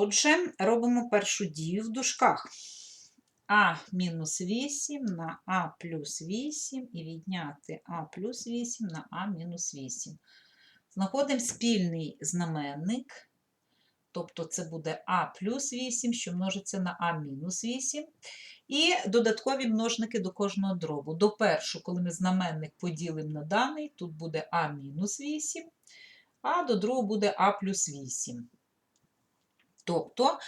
Отже, робимо першу дію в дужках. А мінус 8 на А плюс 8 і відняти А плюс 8 на А мінус 8. Знаходимо спільний знаменник, тобто це буде А плюс 8, що множиться на А мінус 8. І додаткові множники до кожного дробу. До першого, коли ми знаменник поділимо на даний, тут буде А мінус 8, а до другого буде А плюс 8. Тобто,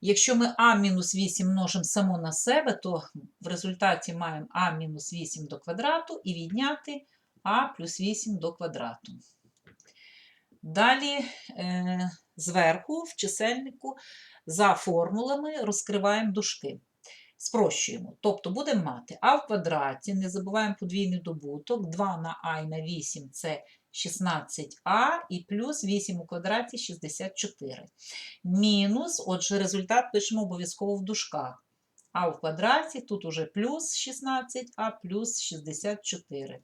якщо ми А мінус 8 множимо само на себе, то в результаті маємо А мінус 8 до квадрату і відняти А плюс 8 до квадрату. Далі е, зверху в чисельнику за формулами розкриваємо дужки. Спрощуємо. Тобто будемо мати А в квадраті, не забуваємо подвійний добуток, 2 на А і на 8 це 16а і плюс 8 у квадраті 64. Мінус, отже, результат пишемо обов'язково в дужках. А в квадраті тут уже плюс 16а плюс 64.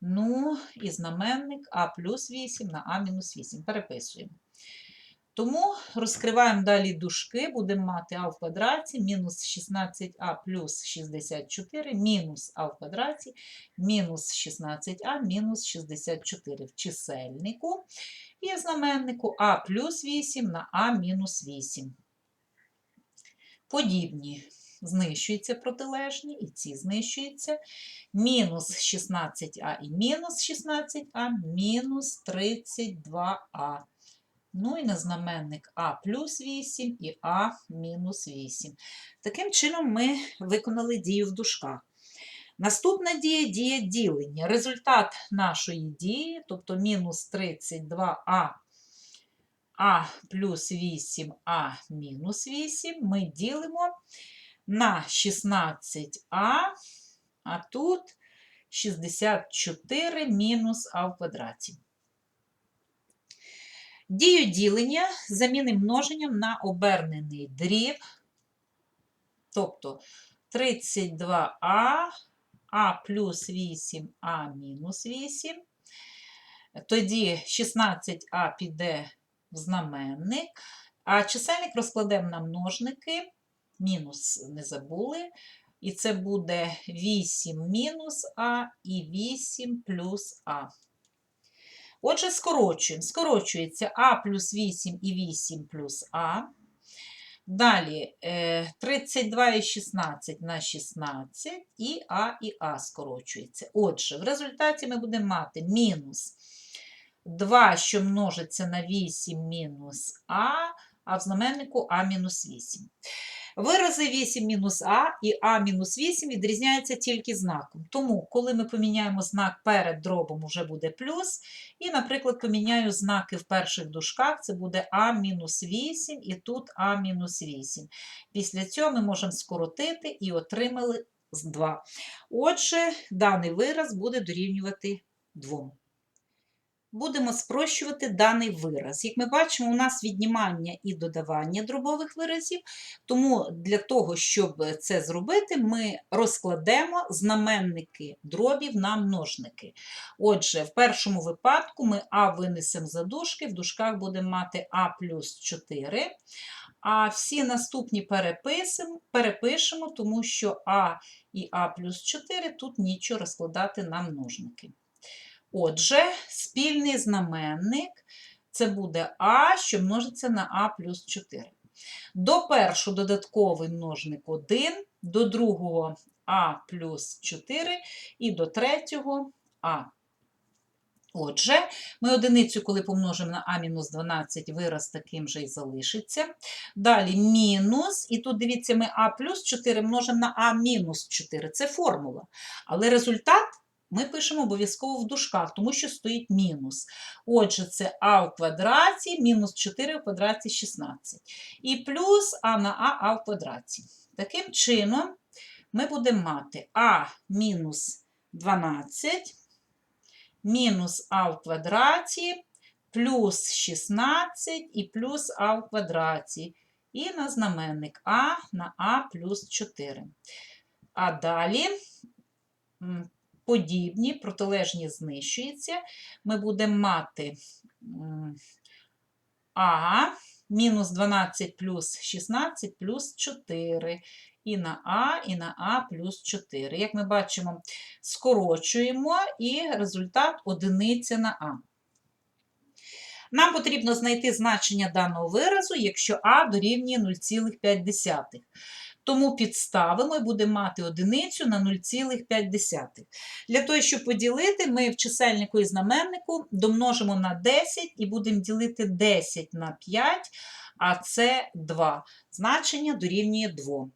Ну, і знаменник А плюс 8 на А мінус 8. Переписуємо. Тому розкриваємо далі дужки, будемо мати а в квадраті, мінус 16а плюс 64, мінус а в квадраті, мінус 16а, мінус 64 в чисельнику. І в знаменнику а плюс 8 на а мінус 8. Подібні знищуються протилежні, і ці знищуються. Мінус 16а і мінус 16а, мінус 32а. Ну і на знаменник А плюс 8 і А мінус 8. Таким чином ми виконали дію в дужках. Наступна дія дія ділення. Результат нашої дії, тобто мінус 32а А плюс 8а мінус 8, ми ділимо на 16а, а тут 64 мінус а в квадраті. Дію ділення замінимо множенням на обернений дріб, тобто 32а, а плюс 8, а мінус 8. Тоді 16а піде в знаменник, а чисельник розкладемо на множники, мінус не забули. І це буде 8 мінус а і 8 плюс а. Отже, скорочуємо. Скорочується А плюс 8 і 8 плюс А. Далі 32 і 16 на 16, і А і А скорочується. Отже, в результаті ми будемо мати мінус 2, що множиться на 8 мінус А, а в знаменнику А мінус 8. Вирази 8 мінус А і А мінус 8 відрізняються тільки знаком. Тому, коли ми поміняємо знак перед дробом, вже буде плюс. І, наприклад, поміняю знаки в перших дужках, це буде А мінус 8 і тут А мінус 8. Після цього ми можемо скоротити і отримали 2. Отже, даний вираз буде дорівнювати 2 будемо спрощувати даний вираз. Як ми бачимо, у нас віднімання і додавання дробових виразів, тому для того, щоб це зробити, ми розкладемо знаменники дробів на множники. Отже, в першому випадку ми А винесемо за дужки, в дужках будемо мати А плюс 4. А всі наступні перепишемо, тому що А і А плюс 4 тут нічого розкладати на множники. Отже, спільний знаменник це буде А, що множиться на А плюс 4. До першого додатковий множник 1, до другого А плюс 4 і до третього А. Отже, ми одиницю, коли помножимо на А-12, вираз таким же і залишиться. Далі мінус, і тут дивіться, ми А плюс 4 множимо на А мінус 4. Це формула. Але результат ми пишемо обов'язково в дужках, тому що стоїть мінус. Отже, це а в квадраті, мінус 4 в квадраті 16. І плюс а на а, а в квадраті. Таким чином, ми будемо мати а мінус 12, мінус а в квадраті, плюс 16 і плюс а в квадраті. І на знаменник а на а плюс 4. А далі подібні, протилежні знищуються, ми будемо мати А мінус 12 плюс 16 плюс 4. І на А, і на А плюс 4. Як ми бачимо, скорочуємо і результат одиниця на А. Нам потрібно знайти значення даного виразу, якщо А дорівнює 0,5. Тому підставимо і будемо мати одиницю на 0,5. Для того, щоб поділити, ми в чисельнику і знаменнику домножимо на 10 і будемо ділити 10 на 5, а це 2. Значення дорівнює 2.